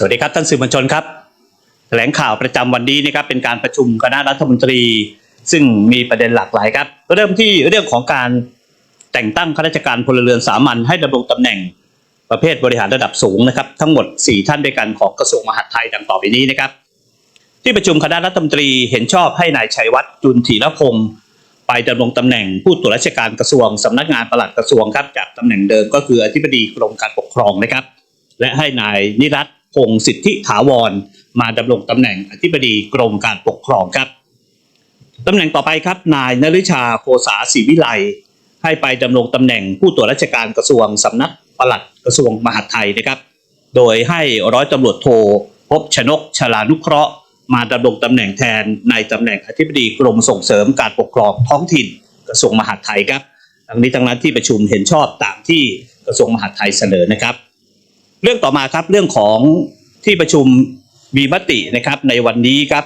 สวัสดีครับท่านสื่อมวลชนครับแถลงข่าวประจำวันนี้นะครับเป็นการประชุมคณะรัฐมนตรี ซึ่งมีประเด็นหลากหลายครับ เริ่มที่เรื่องของการแต่งตั้งข้าราชการพลเรือนสามัญให้ดำรงตำแหน่งประเภทบริหารระดับสูงนะครับ ทั้งหมด 4 ท่านด้วยกันของกระทรวงมหาดไทยดังต่อไปนี้นะครับ ที่ประชุมคณะรัฐมนตรีเห็นชอบให้นายชัยวัฒน์จุนถีรพงศ์ไปดำรงตำแหน่งผู้ตรวจราชการกระทรวงสำนักงานปลัดกระทรวงครับจากตำแหน่งเดิมก็คืออธิบดีกรมการปกครองนะครับ และให้นายนิรัต พงศ์สิทธิถาวร มาดำรงตำแหน่งอธิบดีกรมการปกครองครับตำแหน่งต่อไปครับ นายนฤชาโคสาศรีวิไลให้ไปดำรงตำแหน่งผู้ตรวจราชการกระทรวงสำนักปลัดกระทรวงมหาดไทยนะครับ โดยให้ร้อยตำรวจโทพบชนกชลานุเคราะห์ มาดำรงตำแหน่งแทนในตำแหน่งอธิบดีกรมส่งเสริมการปกครองท้องถิ่นกระทรวงมหาดไทยครับทั้งนี้ทั้งนั้นที่ประชุมเห็นชอบตามที่กระทรวงมหาดไทยเสนอนะครับ เรื่องต่อมาครับเรื่องของที่ประชุมมีมตินะครับในวันนี้ครับ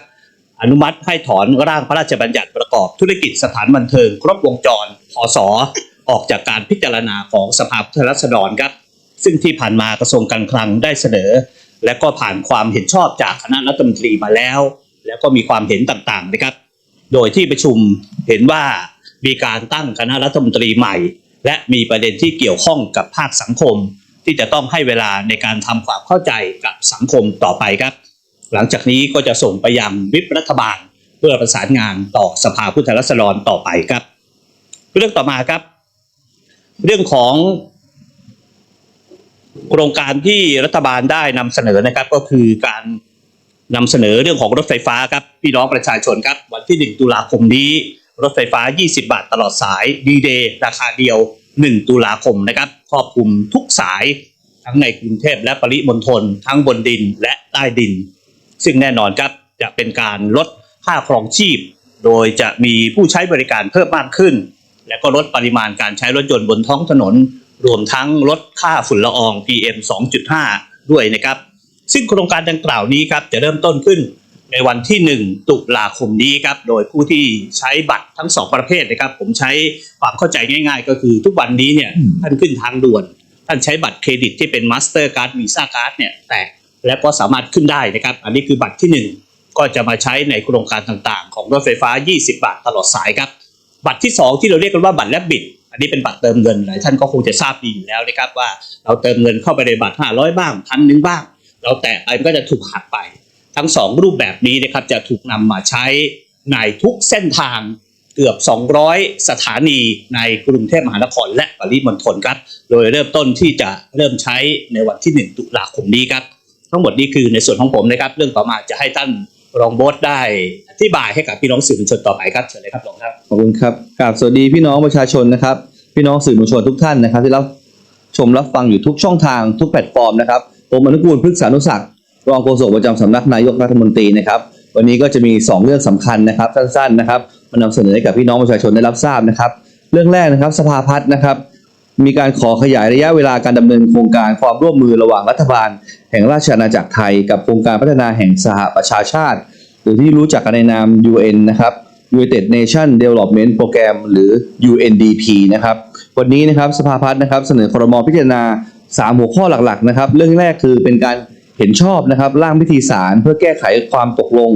อนุมัติให้ถอนร่างพระราชบัญญัติประกอบธุรกิจสถานบันเทิง ครบวงจรพศออกจากการพิจารณาของสภาผู้แทนราษฎรครับ ซึ่งที่ผ่านมากระทรวงการคลังได้เสนอ และก็ผ่านความเห็นชอบจากคณะรัฐมนตรีมาแล้ว แล้วก็มีความเห็นต่างๆนะครับ โดยที่ประชุมเห็นว่ามีการตั้งคณะรัฐมนตรีใหม่ และมีประเด็นที่เกี่ยวข้องกับภาคสังคม ที่จะต้องให้เวลาในการทำความเข้าใจกับสังคมต่อไปครับ หลังจากนี้ก็จะส่งไปยังวิปรัฐบาล เพื่อประสานงานต่อสภาผู้แทนราษฎรต่อไปครับ เรื่องต่อมาครับ เรื่องของโครงการที่รัฐบาลได้นำเสนอนะครับก็คือการนำเสนอเรื่องของรถไฟฟ้าครับพี่น้องประชาชนครับ วันที่ 1 ตุลาคมนี้ รถไฟฟ้า 20 บาทตลอดสายดีเดย์ราคาเดียว 1 ตุลาคมนะครับ ครอบคลุมทุกสายทั้งในกรุงเทพและปริมณฑลทั้งบนดินและใต้ดิน ซึ่งแน่นอนครับจะเป็นการลดค่าครองชีพ โดยจะมีผู้ใช้บริการเพิ่มมากขึ้น และก็ลดปริมาณการใช้รถยนต์บนท้องถนน รวมทั้งลดค่าฝุ่นละออง PM 2.5 ด้วยนะครับ ซึ่งโครงการดังกล่าวนี้ครับจะเริ่มต้นขึ้น ในวันที่ 1 ตุลาคมนี้ครับ โดยผู้ที่ใช้บัตรทั้งสองประเภทนะครับ ผมใช้ความเข้าใจง่าย ๆ ก็คือทุกวันนี้เนี่ยท่านขึ้นทางด่วน ท่านใช้บัตรเครดิตที่เป็นมาสเตอร์การ์ดวีซ่าการ์ดเนี่ยแตกแล้วก็สามารถขึ้นได้นะครับ อันนี้คือบัตรที่ 1 ก็จะมาใช้ในโครงการต่างๆ ของรถไฟฟ้า 20 บาทตลอดสายครับ บัตรที่ 2 ที่เราเรียกกันว่าบัตรแลบบิดอันนี้เป็นบัตรเติมเงินหลายท่านก็คงจะทราบดีอยู่แล้วนะครับว่าเราเติมเงินเข้าไปในบัตร500 บ้างพันหนึ่งบ้าง เราแตะไปมันก็จะถูกหักไป ทั้งสองรูปแบบนี้นะครับจะถูกนำมาใช้ในทุกเส้นทางเกือบ 200 สถานีในกรุงเทพมหานครและปริมณฑลครับ โดยเริ่มต้นที่จะเริ่มใช้ในวันที่ 1 ตุลาคมนี้ครับ ทั้งหมดนี้คือในส่วนของผมนะครับ เรื่องต่อมาจะให้ท่านรองโบสได้อธิบายให้กับพี่น้องสื่อมวลชนต่อไปครับเชิญเลยครับรองครับ ขอบคุณครับกราบสวัสดีพี่น้องประชาชนนะครับ พี่น้องสื่อมวลชนทุกท่านนะครับ ที่รับชมรับฟังอยู่ทุกช่องทางทุกแพลตฟอร์มนะครับผมอนุกูลพฤกษานุศักด์ รองโฆษกประจำสำนักนายกรัฐมนตรีนะครับ วันนี้ก็จะมี 2 เรื่องสำคัญนะครับสั้นๆนะครับมานำเสนอให้กับพี่น้องประชาชนได้รับทราบนะครับ เรื่องแรกนะครับสภาพัฒน์นะครับ มีการขอขยายระยะเวลาการดำเนินโครงการความร่วมมือระหว่างรัฐบาล แห่งราชอาณาจักรไทย กับโครงการพัฒนาแห่งสหประชาชาติ หรือที่รู้จักกันในนาม UN นะครับ United Nation Development Program หรือ UNDP นะครับ วันนี้นะครับสภาพัฒน์นะครับเสนอครมพิจารณา 3 หัวข้อหลักๆนะครับ เรื่องแรกคือเป็นการ ห็นชอบนะครับร่างพิธีสารเพื่อแก้ไขความตกลง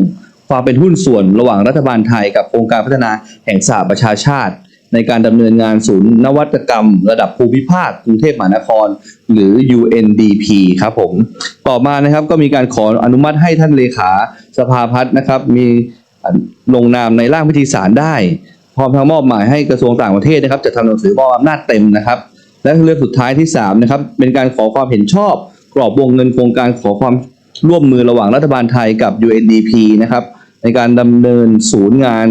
ความเป็นหุ้นส่วนระหว่างรัฐบาลไทยกับโครงการพัฒนาแห่งสหประชาชาติ ในการดำเนินงานศูนย์นวัตกรรม ระดับภูมิภาคกรุงเทพมหานคร หรือ UNDP ครับผม ต่อมานะครับก็มีการขออนุมัติให้ท่านเลขาสภาพัฒน์นะครับ มีลงนามในร่างพิธีสารได้ พร้อมทั้งมอบหมายให้กระทรวงต่างประเทศนะครับจะทำหนังสือมอบอำนาจเต็มนะครับและเรื่องสุดท้ายที่3นะครับเป็นการขอความเห็นชอบ กรอบวงเงินโครงการขอความร่วมมือระหว่างรัฐบาลไทยกับ UNDP นะครับในการดำเนินศูนย์งาน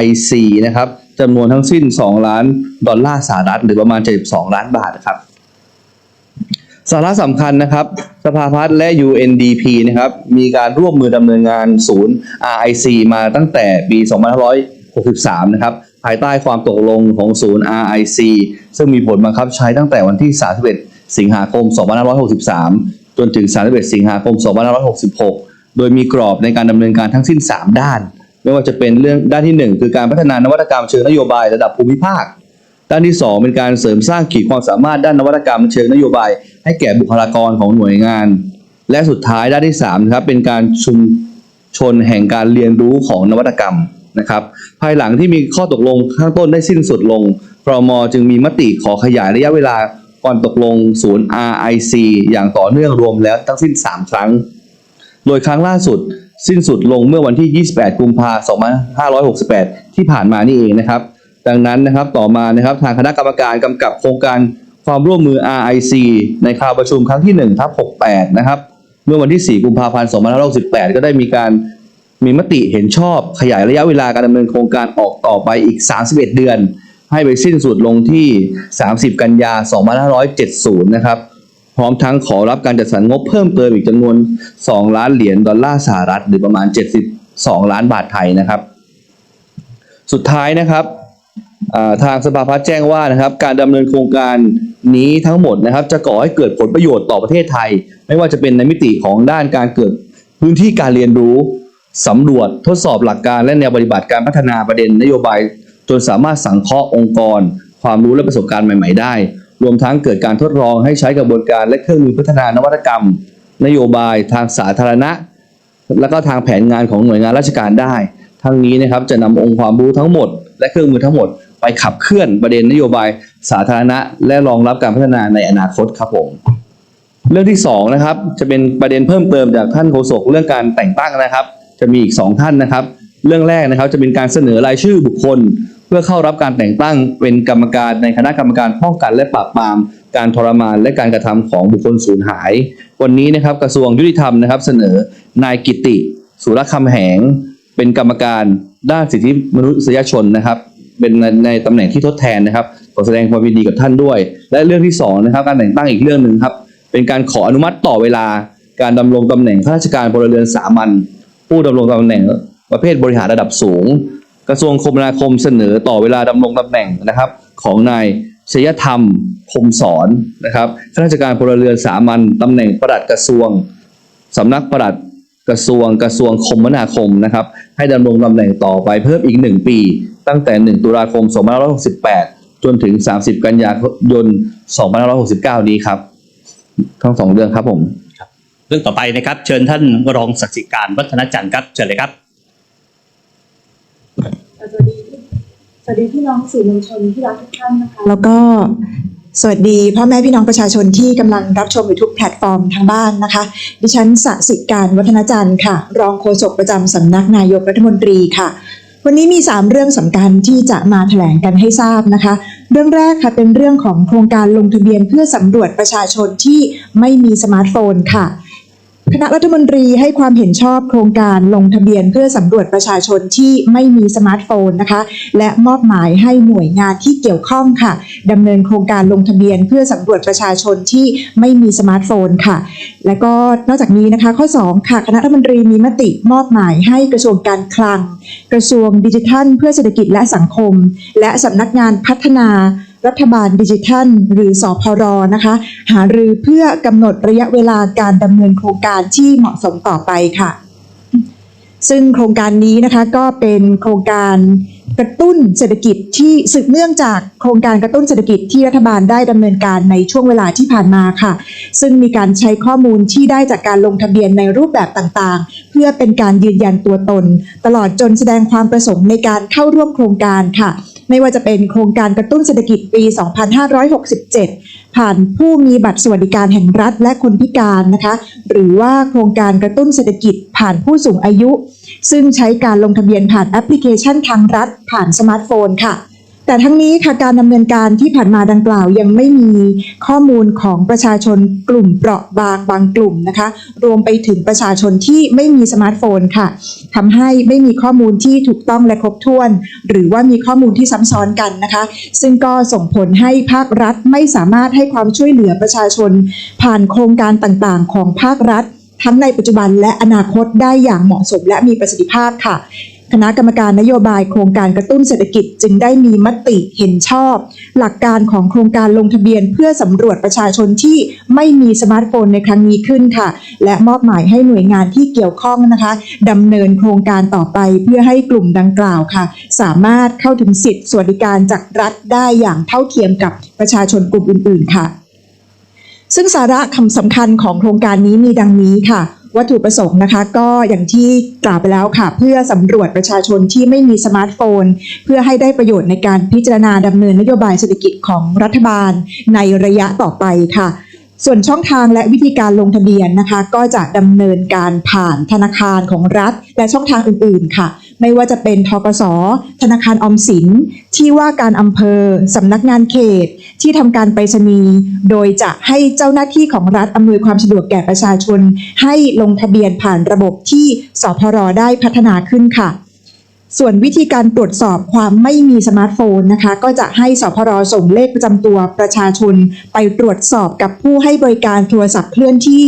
RIC นะครับจำนวนทั้งสิ้น 2 ล้านดอลลาร์สหรัฐหรือประมาณ 72 ล้านบาทนะครับสาระสำคัญนะครับ สภาพัฒน์และ UNDP นะครับมีการร่วมมือดำเนินงานศูนย์ RIC มาตั้งแต่ปี 2563 นะครับภายใต้ความตกลงของศูนย์ RIC ซึ่งมีผลบังคับใช้ตั้งแต่วันที่ 31 สิงหาคม 2563 จนถึง 31 สิงหาคม 2566 โดยมีกรอบในการดำเนินการทั้งสิ้น 3 ด้าน ไม่ว่าจะเป็นเรื่องด้านที่ 1 คือการพัฒนานวัตกรรมเชิงนโยบายระดับภูมิภาค ด้านที่ 2 เป็นการเสริมสร้างขีดความสามารถด้านนวัตกรรมเชิงนโยบาย ให้แก่บุคลากรของหน่วยงาน และสุดท้ายด้านที่3นะครับเป็นการชุมชนแห่งการเรียนรู้ของนวัตกรรมนะครับภายหลังที่มีข้อตกลงข้างต้นได้สิ้นสุดลงพรมจึงมีมติขอขยายระยะเวลา ก่อนตกลงศูนย์ RIC อย่างต่อเนื่องรวมแล้วทั้งสิ้น 3 ครั้ง โดยครั้งล่าสุด สิ้นสุดลงเมื่อวันที่ 28 กุมภาพันธ์ 2568 ที่ผ่านมานี่เองนะครับ ดังนั้นนะครับต่อมานะครับทางคณะกรรมการกำกับโครงการความร่วมมือ RIC ในคราวประชุมครั้งที่1ทับ68 นะครับ เมื่อวันที่ 4 กุมภาพันธ์ 2568 ก็ได้มีการมีมติเห็นชอบขยายระยะเวลาการดำเนินโครงการออกต่อไปอีก 31 เดือน ให้ไปสิ้นสุดลงที่ 30 กันยา 2570 นะครับ พร้อมทั้งขอรับการจัดสรรงบเพิ่มเติมอีกจำนวน 2 ล้านเหรียญดอลลาร์สหรัฐ หรือประมาณ 72 ล้านบาทไทยนะครับ สุดท้ายนะครับทางสภาพัฒน์แจ้งว่านะครับการดำเนินโครงการนี้ทั้งหมดนะครับ จะก่อให้เกิดผลประโยชน์ต่อประเทศไทย ไม่ว่าจะเป็นในมิติของด้านการเกิดพื้นที่การเรียนรู้สำรวจทดสอบหลักการและแนวปฏิบัติการพัฒนาประเด็นนโยบาย จนสามารถสังเคราะห์องค์กร ความรู้และประสบการณ์ใหม่ ๆ ได้ รวมทั้งเกิดการทดลองให้ใช้กระบวนการและเครื่องมือพัฒนานวัตกรรม นโยบายทางสาธารณะ แล้วก็ทางแผนงานของหน่วยงานราชการได้ ทั้งนี้นะครับจะนำองค์ความรู้ทั้งหมด และเครื่องมือทั้งหมด ไปขับเคลื่อนประเด็นนโยบายสาธารณะ และรองรับการพัฒนาในอนาคตครับผมเรื่องที่สองนะครับจะเป็นประเด็นเพิ่มเติมจากท่านโฆษกเรื่องการแต่งตั้งนะครับ จะมีอีกสองท่านนะครับ เรื่องแรกนะครับจะเป็นการเสนอรายชื่อบุคคล พื่อเข้ารับการแต่งตั้งเป็นกรรมการในคณะกรรมการป้องกันและปราบปราม การทรมานและการกระทำของบุคคลสูญหาย วันนี้นะครับกระทรวงยุติธรรมนะครับเสนอนายกิติ สุรคำแหง เป็นกรรมการด้านสิทธิมนุษยชนนะครับ เป็นในในตำแหน่งที่ทดแทนนะครับขอแสดงความยินดีกับท่านด้วย และเรื่องที่สองนะครับการแต่งตั้งอีกเรื่องหนึ่งครับเป็นการขออนุมัติต่อเวลา การดำรงตำแหน่งข้าราชการพลเรือนสามัญผู้ดำรงตำแหน่งประเภทบริหารระดับสูง กระทรวงคมนาคมเสนอต่อเวลาดำรงตำแหน่งนะครับ ของนายชยธรรมคมสอนนะครับข้าราชการพลเรือนสามัญตำแหน่งปลัดกระทรวงสำนักปลัดกระทรวงกระทรวงคมนาคมนะครับ ให้ดำรงตำแหน่งต่อไปเพิ่มอีกหนึ่งปี ตั้งแต่ 1 ตุลาคม 2568 จนถึง 30 กันยายน 2569 นี้ครับ ทั้งสองเรื่องครับผม เรื่องต่อไปนะครับ เชิญท่านรองศักดิ์สิการวัฒนจันทร์ครับ เชิญเลยครับ วัสดีพี่น้องสื่อมวลชนที่รักทุกท่านนะคะ แล้วก็สวัสดีพ่อแม่พี่น้องประชาชนที่กำลังรับชมอยู่ทุกแพลตฟอร์มทางบ้านนะคะ ดิฉันสสิการวัฒนจันทร์ค่ะ รองโฆษกประจำสำนักนายกรัฐมนตรีค่ะ วันนี้มี 3 เรื่องสำคัญที่จะมาแถลงกันให้ทราบนะคะ เรื่องแรกค่ะเป็นเรื่องของโครงการลงทะเบียนเพื่อสำรวจประชาชนที่ไม่มีสมาร์ทโฟนค่ะ คณะรัฐมนตรีให้ความเห็นชอบโครงการลงทะเบียนเพื่อสำรวจประชาชนที่ไม่มีสมาร์ทโฟนนะคะ และมอบหมายให้หน่วยงานที่เกี่ยวข้องค่ะดำเนินโครงการลงทะเบียนเพื่อสำรวจประชาชนที่ไม่มีสมาร์ทโฟนค่ะ และก็นอกจากนี้นะคะ ข้อ 2 ค่ะ คณะรัฐมนตรีมีมติมอบหมายให้กระทรวงการคลัง กระทรวงดิจิทัล เพื่อเศรษฐกิจและสังคม และสำนักงานพัฒนา รัฐบาลดิจิทัล หรือสอพรนะคะ หารือเพื่อกำหนดระยะเวลาการดำเนินโครงการที่เหมาะสมต่อไปค่ะ ซึ่งโครงการนี้นะคะก็เป็นโครงการกระตุ้นเศรษฐกิจที่สืบเนื่องจากโครงการกระตุ้นเศรษฐกิจที่รัฐบาลได้ดำเนินการในช่วงเวลาที่ผ่านมาค่ะ ซึ่งมีการใช้ข้อมูลที่ได้จากการลงทะเบียนในรูปแบบต่างๆ เพื่อเป็นการยืนยันตัวตน ตลอดจนแสดงความประสงค์ในการเข้าร่วมโครงการค่ะ ไม่ว่าจะเป็นโครงการกระตุ้นเศรษฐกิจปี 2567 ผ่านผู้มีบัตรสวัสดิการแห่งรัฐและคนพิการนะคะ หรือว่าโครงการกระตุ้นเศรษฐกิจผ่านผู้สูงอายุ ซึ่งใช้การลงทะเบียนผ่านแอปพลิเคชันทางรัฐผ่านสมาร์ทโฟนค่ะ แต่ทั้งนี้ค่ะการดำเนินการที่ผ่านมาดังกล่าว ยังไม่มีข้อมูลของประชาชนกลุ่มเปราะบางบางกลุ่มนะคะ รวมไปถึงประชาชนที่ไม่มีสมาร์ทโฟนค่ะทำให้ไม่มีข้อมูลที่ถูกต้องและครบถ้วน หรือว่ามีข้อมูลที่ซ้ำซ้อนกันนะคะ ซึ่งก็ส่งผลให้ภาครัฐไม่สามารถให้ความช่วยเหลือประชาชน ผ่านโครงการต่างๆ ของภาครัฐทั้งในปัจจุบันและอนาคตได้อย่างเหมาะสมและมีประสิทธิภาพค่ะ คณะกรรมการนโยบายโครงการกระตุ้นเศรษฐกิจจึงได้มีมติเห็นชอบ หลักการของโครงการลงทะเบียนเพื่อสำรวจประชาชนที่ไม่มีสมาร์ทโฟนในครั้งนี้ขึ้นค่ะ และมอบหมายให้หน่วยงานที่เกี่ยวข้องนะคะดำเนินโครงการต่อไปเพื่อให้กลุ่มดังกล่าวค่ะ สามารถเข้าถึงสิทธิสวัสดิการจากรัฐได้อย่างเท่าเทียมกับประชาชนกลุ่มอื่น ๆ ค่ะ ซึ่งสาระคำสำคัญของโครงการนี้มีดังนี้ค่ะ วัตถุประสงค์นะคะ ก็อย่างที่กล่าวไปแล้วค่ะ เพื่อสำรวจประชาชนที่ไม่มีสมาร์ทโฟน เพื่อให้ได้ประโยชน์ในการพิจารณาดำเนินนโยบายเศรษฐกิจของรัฐบาลในระยะต่อไปค่ะ ส่วนช่องทางและวิธีการลงทะเบียนนะคะ ก็จะดำเนินการผ่านธนาคารของรัฐ และช่องทางอื่น ๆ ค่ะ ไม่ว่าจะเป็นทกส ธนาคารออมสิน ที่ว่าการอำเภอสำนักงานเขต ที่ทำการไปรษณีย์โดยจะให้เจ้าหน้าที่ของรัฐอำนวยความสะดวกแก่ประชาชน ให้ลงทะเบียนผ่านระบบที่สพรได้พัฒนาขึ้นค่ะ ส่วนวิธีการตรวจสอบความไม่มีสมาร์ทโฟนนะคะ ก็จะให้สพรส่งเลขประจำตัวประชาชน ไปตรวจสอบกับผู้ให้บริการโทรศัพท์เคลื่อนที่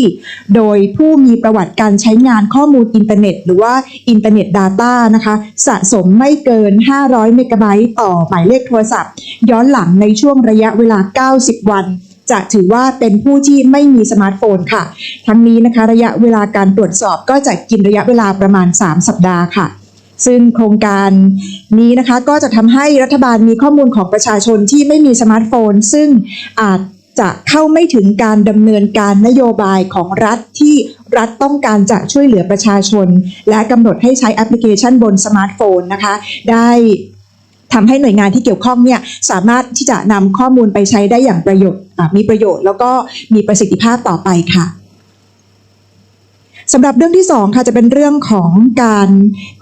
โดยผู้มีประวัติการใช้งานข้อมูลอินเทอร์เน็ต หรือว่าอินเทอร์เน็ต Data นะคะ สะสมไม่เกิน 500 เมกะไบต์ต่อหมายเลขโทรศัพท์ ย้อนหลังในช่วงระยะเวลา 90 วันจะถือว่าเป็นผู้ที่ไม่มีสมาร์ทโฟนค่ะ ทั้งนี้นะคะระยะเวลาการตรวจสอบก็จะกินระยะเวลาประมาณ 3 สัปดาห์ค่ะ ซึ่งโครงการนี้นะคะก็จะทำให้รัฐบาลมีข้อมูลของประชาชนที่ไม่มีสมาร์ทโฟน ซึ่งอาจจะเข้าไม่ถึงการดำเนินการนโยบายของรัฐที่รัฐต้องการจะช่วยเหลือประชาชน และกำหนดให้ใช้แอปพลิเคชันบนสมาร์ทโฟนนะคะ ได้ทำให้หน่วยงานที่เกี่ยวข้องเนี่ยสามารถที่จะนำข้อมูลไปใช้ได้อย่างประโยชน์มีประโยชน์แล้วก็มีประสิทธิภาพต่อไปค่ะ สำหรับเรื่องที่สองค่ะจะเป็นเรื่องของการ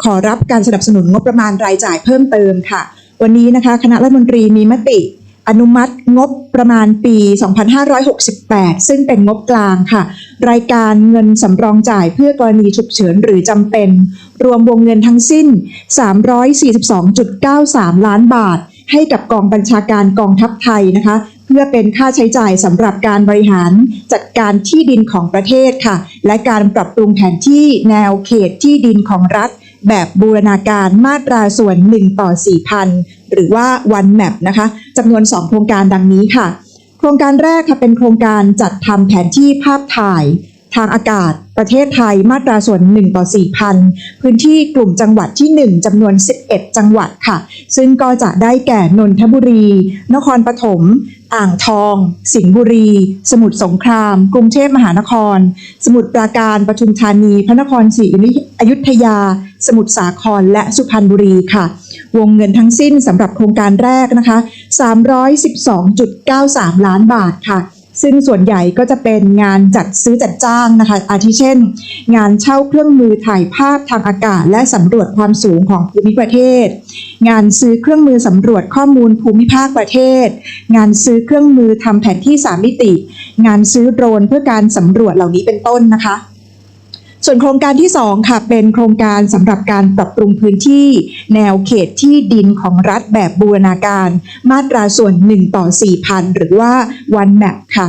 ขอรับการสนับสนุนงบประมาณรายจ่ายเพิ่มเติมค่ะ วันนี้นะคะคณะรัฐมนตรีมีมติ อนุมัติงบประมาณปี 2568 ซึ่งเป็นงบกลางค่ะ รายการเงินสำรองจ่ายเพื่อกรณีฉุกเฉินหรือจำเป็น รวมวงเงินทั้งสิ้น 342.93 ล้านบาทให้กับกองบัญชาการกองทัพไทยนะคะ พื่อเป็นค่าใช้จ่ายสำหรับการบริหารจัดการที่ดินของประเทศค่ะ และการปรับปรุงแผนที่แนวเขตที่ดินของรัฐ แบบบูรณาการมาตราส่วน 1 ต่อ 4,000 หรือว่า one map นะคะจำนวน 2 โครงการดังนี้ค่ะ โครงการแรกค่ะเป็นโครงการจัดทำแผนที่ภาพถ่าย ทางอากาศ ประเทศไทยมาตราส่วน 1 ต่อ 4,000 พื้นที่กลุ่มจังหวัดที่ 1จำนวน 11 จังหวัดค่ะ ซึ่งก็จะได้แก่นนทบุรี นครปฐมอ่างทอง สิงห์บุรี สมุทรสงคราม กรุงเทพมหานคร สมุทรปราการปทุมธานี พระนครศรีอยุธยา สมุทรสาคร และสุพรรณบุรีค่ะ วงเงินทั้งสิ้นสำหรับโครงการแรกนะคะ 312.93 ล้านบาทค่ะ ซึ่งส่วนใหญ่ก็จะเป็นงานจัดซื้อจัดจ้างนะคะ อาทิเช่น งานเช่าเครื่องมือถ่ายภาพทางอากาศ และสำรวจความสูงของภูมิประเทศ งานซื้อเครื่องมือสำรวจข้อมูลภูมิภาคประเทศ งานซื้อเครื่องมือทำแผนที่สามมิติ งานซื้อโดรนเพื่อการสำรวจเหล่านี้เป็นต้นนะคะ ส่วนโครงการที่ 2 ค่ะ เป็นโครงการสำหรับการปรับปรุงพื้นที่ แนวเขตที่ดินของรัฐแบบบูรณาการ มาตราส่วน 1 ต่อ 4,000 หรือว่า one map ค่ะ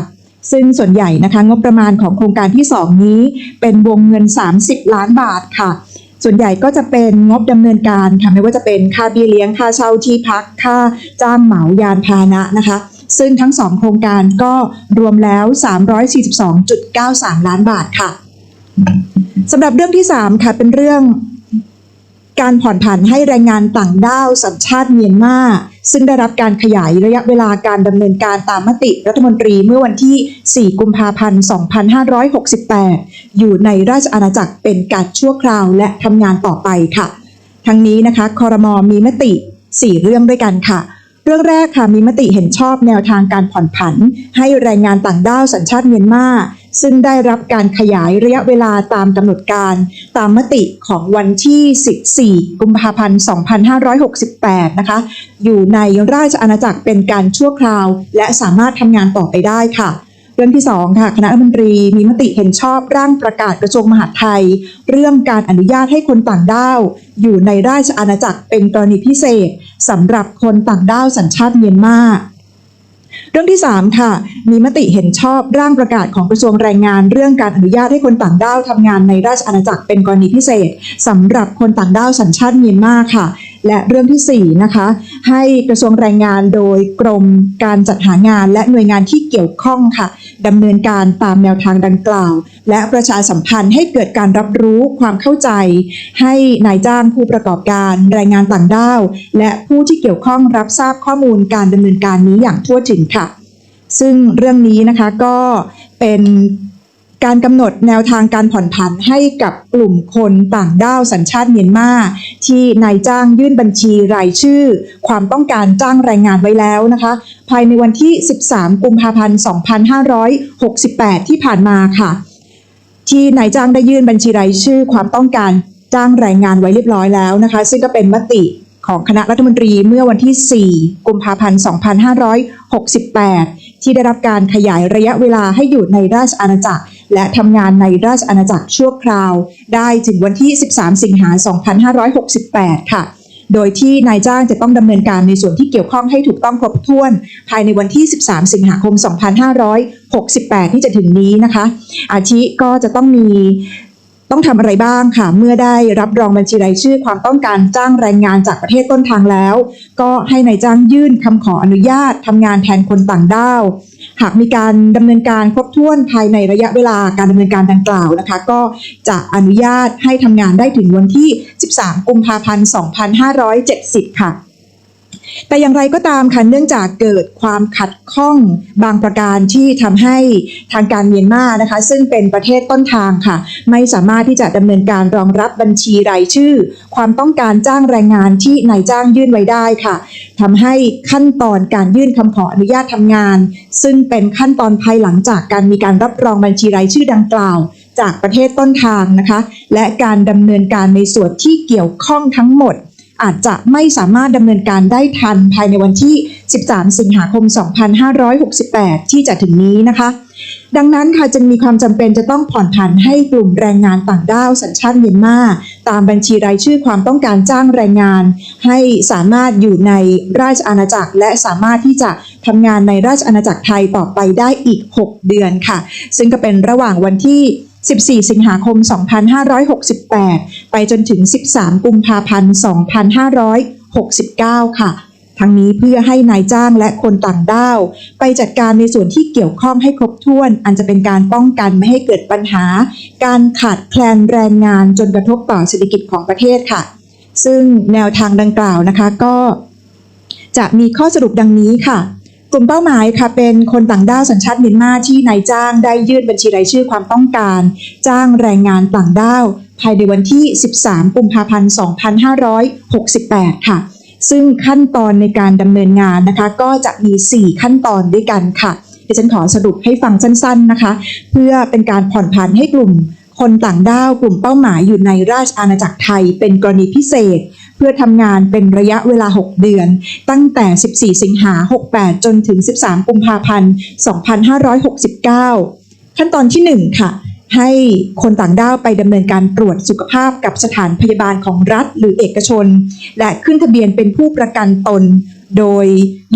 ซึ่งส่วนใหญ่นะคะงบประมาณของโครงการที่ 2 นี้ เป็นวงเงิน 30 ล้านบาทค่ะ ส่วนใหญ่ก็จะเป็นงบดำเนินการค่ะไม่ว่าจะเป็นค่าเบี้ยเลี้ยงค่าเช่าที่พักค่าจ้างเหมายานพาหนะนะคะซึ่งทั้งสองโครงการก็รวมแล้ว 342.93 ล้านบาทค่ะ สำหรับเรื่องที่ 3 ค่ะเป็นเรื่อง การผ่อนผันให้แรงงานต่างด้าวสัญชาติเมียนมาซึ่งได้รับการขยายระยะเวลาการดำเนินการตามมติรัฐมนตรีเมื่อวันที่ 4 กุมภาพันธ์ 2568 อยู่ในราชอาณาจักรเป็นการชั่วคราวและทำงานต่อไปค่ะ ทั้งนี้นะคะคอรมอมีมติ 4 เรื่องด้วยกันค่ะ เรื่องแรกค่ะมีมติเห็นชอบแนวทางการผ่อนผัน ให้แรงงานต่างด้าวสัญชาติเมียนมา ซึ่งได้รับการขยายระยะเวลาตามกำหนดการตามมติของวันที่ 14 กุมภาพันธ์ 2568 นะคะ อยู่ในราชอาณาจักรเป็นการชั่วคราว และสามารถทำงานต่อไปได้ค่ะเรื่องที่ 2 ค่ะ คณะรัฐมนตรีมีมติเห็นชอบร่างประกาศกระทรวงมหาดไทย เรื่องการอนุญาตให้คนต่างด้าว อยู่ในราชอาณาจักรเป็นกรณีพิเศษสำหรับคนต่างด้าวสัญชาติเมียนมา เรื่องที่ 3 ค่ะ มีมติเห็นชอบร่างประกาศของกระทรวงแรงงาน เรื่องการอนุญาตให้คนต่างด้าวทำงานในราชอาณาจักรเป็นกรณีพิเศษสำหรับคนต่างด้าวสัญชาติเมียนมาค่ะ และเรื่องทีสี่4นะคะให้กระทรวงแรงงานโดยกรมการจัดหางานและหน่วยงานที่เกี่ยวข้องค่ะดำเนินการตามแนวทางดังกล่าว และประชาสัมพันธ์ให้เกิดการรับรู้ความเข้าใจ ให้นายจ้างผู้ประกอบการแรงงานต่างด้าว และผู้ที่เกี่ยวข้องรับทราบข้อมูลการดำเนินการนี้อย่างทั่วถึงค่ะ ซึ่งเรื่องนี้นะคะก็เป็น การกำหนดแนวทางการผ่อนผันให้กับกลุ่มคนต่างด้าวสัญชาติเมียนมาที่นายจ้างยื่นบัญชีรายชื่อ ความต้องการจ้างแรงงานไว้แล้วนะคะ ภายในวันที่ 13 กุมภาพันธ์ 2568 ที่ผ่านมาค่ะ ที่นายจ้างได้ยื่นบัญชีรายชื่อ ความต้องการจ้างแรงงานไว้เรียบร้อยแล้วนะคะ ซึ่งก็เป็นมติของคณะรัฐมนตรีเมื่อวันที่ 4 กุมภาพันธ์ 2568 ที่ได้รับการขยายระยะเวลาให้อยู่ในราชอาณาจักร และทำงานในราชอาณาจักรชั่วคราว ได้ถึงวันที่ 13 สิงหา 2568 ค่ะ โดยที่นายจ้างจะต้องดำเนินการในส่วนที่เกี่ยวข้องให้ถูกต้องครบถ้วน ภายในวันที่ 13 สิงหาคม 2568 ที่จะถึงนี้นะคะ อาทิก็จะต้องมีต้องทำอะไรบ้างค่ะ เมื่อได้รับรองบัญชีรายชื่อความต้องการจ้างแรงงานจากประเทศต้นทางแล้ว ก็ให้นายจ้างยื่นคำขออนุญาตทำงานแทนคนต่างด้าว หากมีการดำเนินการครบถ้วนภายในระยะเวลาการดำเนินการดังกล่าวนะคะ ก็จะอนุญาตให้ทำงานได้ถึงวันที่ 13 กุมภาพันธ์ 2570 ค่ะ แต่อย่างไรก็ตามค่ะเนื่องจากเกิดความขัดข้องบางประการที่ทำให้ทางการเมียนมานะคะ ซึ่งเป็นประเทศต้นทางค่ะ ไม่สามารถที่จะดำเนินการรองรับบัญชีรายชื่อ ความต้องการจ้างแรงงานที่นายจ้างยื่นไว้ได้ค่ะทำให้ขั้นตอนการยื่นคำขออนุญาตทำงาน ซึ่งเป็นขั้นตอนภายหลังจากการมีการรับรองบัญชีรายชื่อดังกล่าว จากประเทศต้นทางนะคะ และการดำเนินการในส่วนที่เกี่ยวข้องทั้งหมด อาจจะไม่สามารถดำเนินการได้ทันภายในวันที่ 13 สิงหาคม 2568 ที่จะถึงนี้นะคะ ดังนั้นค่ะจึงมีความจำเป็นจะต้องผ่อนผันให้กลุ่มแรงงานต่างด้าวสัญชาติเมียนมาตามบัญชีรายชื่อความต้องการจ้างแรงงาน ให้สามารถอยู่ในราชอาณาจักร และสามารถที่จะทำงานในราชอาณาจักรไทยต่อไปได้อีก 6 เดือนค่ะ ซึ่งก็เป็นระหว่างวันที่ 14 สิงหาคม 2568 ไปจนถึง 13 กุมภาพันธ์ 2569 ค่ะ ทั้งนี้เพื่อให้นายจ้างและคนต่างด้าว ไปจัดการในส่วนที่เกี่ยวข้องให้ครบถ้วน อันจะเป็นการป้องกันไม่ให้เกิดปัญหา การขาดแคลนแรงงานจนกระทบต่อเศรษฐกิจของประเทศค่ะ ซึ่งแนวทางดังกล่าวนะคะก็ จะมีข้อสรุปดังนี้ค่ะ กลุ่มเป้าหมายค่ะเป็นคนต่างด้าวสัญชาติเมียนมาที่นายจ้างได้ยื่นบัญชีรายชื่อความต้องการ จ้างแรงงานต่างด้าว ภายในวันที่ 13 กุมภาพันธ์ 2568 ค่ะ ซึ่งขั้นตอนในการดำเนินงานนะคะ ก็จะมี 4 ขั้นตอนด้วยกันค่ะดิฉันขอสรุปให้ฟังสั้นๆนะคะ เพื่อเป็นการผ่อนผันให้กลุ่มคนต่างด้าวกลุ่มเป้าหมายอยู่ในราชอาณาจักรไทยเป็นกรณีพิเศษ พื่อทำงานเป็นระยะเวลา 6 เดือน ตั้งแต่ 14 สิงหา 68 จนถึง 13 กุมภาพันธ์ 2569 ขั้นตอนที่ 1 ค่ะ ให้คนต่างด้าวไปดำเนินการตรวจสุขภาพกับสถานพยาบาลของรัฐหรือเอกชน และขึ้นทะเบียนเป็นผู้ประกันตน โดย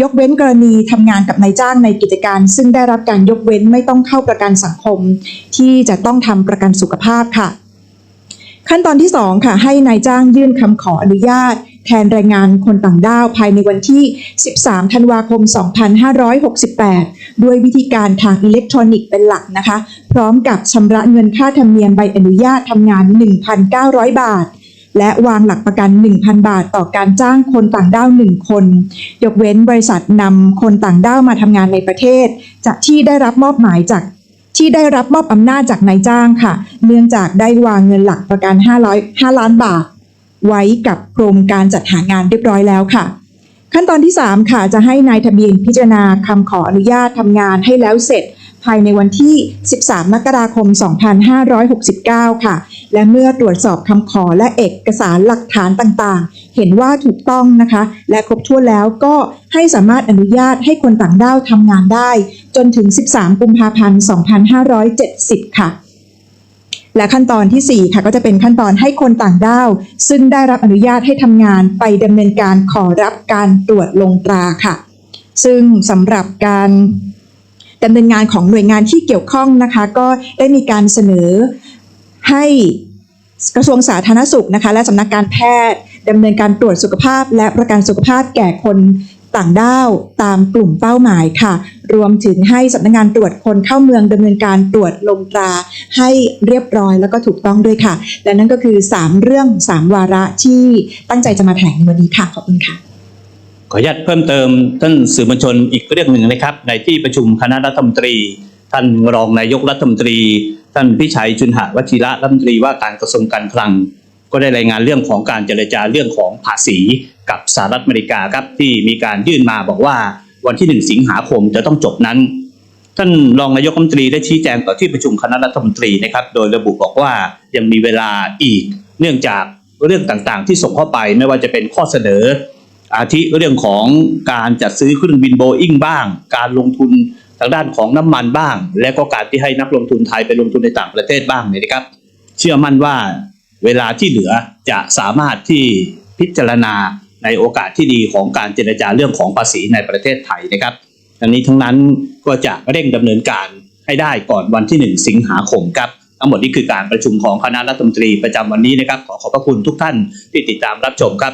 ยกเว้นกรณีทำงานกับนายจ้างในกิจการ ซึ่งได้รับการยกเว้นไม่ต้องเข้าประกันสังคม ที่จะต้องทำประกันสุขภาพค่ะ ขั้นตอนที่ 2 ค่ะ ให้นายจ้างยื่นคำขออนุญาต แทนแรงงานคนต่างด้าวภายในวันที่ 13 ธันวาคม 2568 ด้วยวิธีการทางอิเล็กทรอนิกส์เป็นหลักนะคะ พร้อมกับชำระเงินค่าธรรมเนียมใบอนุญาตทำงาน 1,900 บาทและวางหลักประกัน 1,000 บาทต่อการจ้างคนต่างด้าว 1 คน ยกเว้นบริษัทนำคนต่างด้าวมาทำงานในประเทศ จากที่ได้รับมอบหมายจาก ที่ได้รับมอบอำนาจจากนายจ้างค่ะ เนื่องจากได้วางเงินหลักประกัน 500 5 ล้านบาท ไว้กับกรมการจัดหางานเรียบร้อยแล้วค่ะ ขั้นตอนที่ 3 ค่ะ จะให้นายทะเบียนพิจารณาคำขออนุญาตทำงานให้แล้วเสร็จ ภายในวันที่ 13 มกราคม 2569 ค่ะ และเมื่อตรวจสอบคำขอและเอกสารหลักฐานต่างๆ เห็นว่าถูกต้องนะคะ และครบถ้วนแล้วก็ให้สามารถอนุญาตให้คนต่างด้าวทำงานได้ จนถึง 13 กุมภาพันธ์ 2570 ค่ะและขั้นตอนทีสี่4 ค่ะก็จะเป็นขั้นตอนให้คนต่างด้าว ซึ่งได้รับอนุญาตให้ทำงานไปดำเนินการขอรับการตรวจลงตราค่ะ ซึ่งสำหรับการ ดำเนินงานของหน่วยงานที่เกี่ยวข้องนะคะ ก็ได้มีการเสนอให้กระทรวงสาธารณสุขนะคะ และสำนักการแพทย์ดำเนินการตรวจสุขภาพ และประกันสุขภาพแก่คนต่างด้าวตามกลุ่มเป้าหมายค่ะ รวมถึงให้สำนักงานตรวจคนเข้าเมืองดำเนินการตรวจลงตราให้เรียบร้อยแล้วก็ถูกต้องด้วยค่ะ และนั่นก็คือ 3 เรื่อง 3 วาระที่ตั้งใจจะมาแถลงในวันนี้ค่ะ ขอบคุณค่ะ ออนุญาตเพิ่มเติมท่านสื่อมวลชนอีกเรื่องหนึ่งนะครับ ในที่ประชุมคณะรัฐมนตรี ท่านรองนายกรัฐมนตรี ท่านพิชัยจุนหะวชิระรัฐมนตรีว่าการกระทรวงการคลัง ก็ได้รายงานเรื่องของการเจรจาเรื่องของภาษีกับสหรัฐอเมริกาครับที่มีการยื่นมาบอกว่าวันที่หนึ่งสิงหาคมจะต้องจบนั้น ท่านรองนายกรัฐมนตรีได้ชี้แจงต่อที่ประชุมคณะรัฐมนตรีนะครับ โดยระบุบอกว่ายังมีเวลาอีก เนื่องจากเรื่องต่างๆ ที่ส่งเข้าไปไม่ว่าจะเป็นข้อเสนอ อาทิเรื่องของการจัดซื้อเครื่องบินโบอิงบ้าง การลงทุนทางด้านของน้ำมันบ้าง และก็การที่ให้นักลงทุนไทยไปลงทุนในต่างประเทศบ้างเนี่ยนะครับ เชื่อมั่นว่าเวลาที่เหลือจะสามารถที่พิจารณาในโอกาสที่ดีของการเจรจาเรื่องของภาษีในประเทศไทยนะครับทั้งนี้ทั้งนั้นก็จะเร่งดำเนินการให้ได้ก่อนวันที่ 1 สิงหาคมครับทั้งหมดนี้คือการประชุมของคณะรัฐมนตรีประจำวันนี้นะครับ ขอขอบพระคุณทุกท่านที่ติดตามรับชมครับ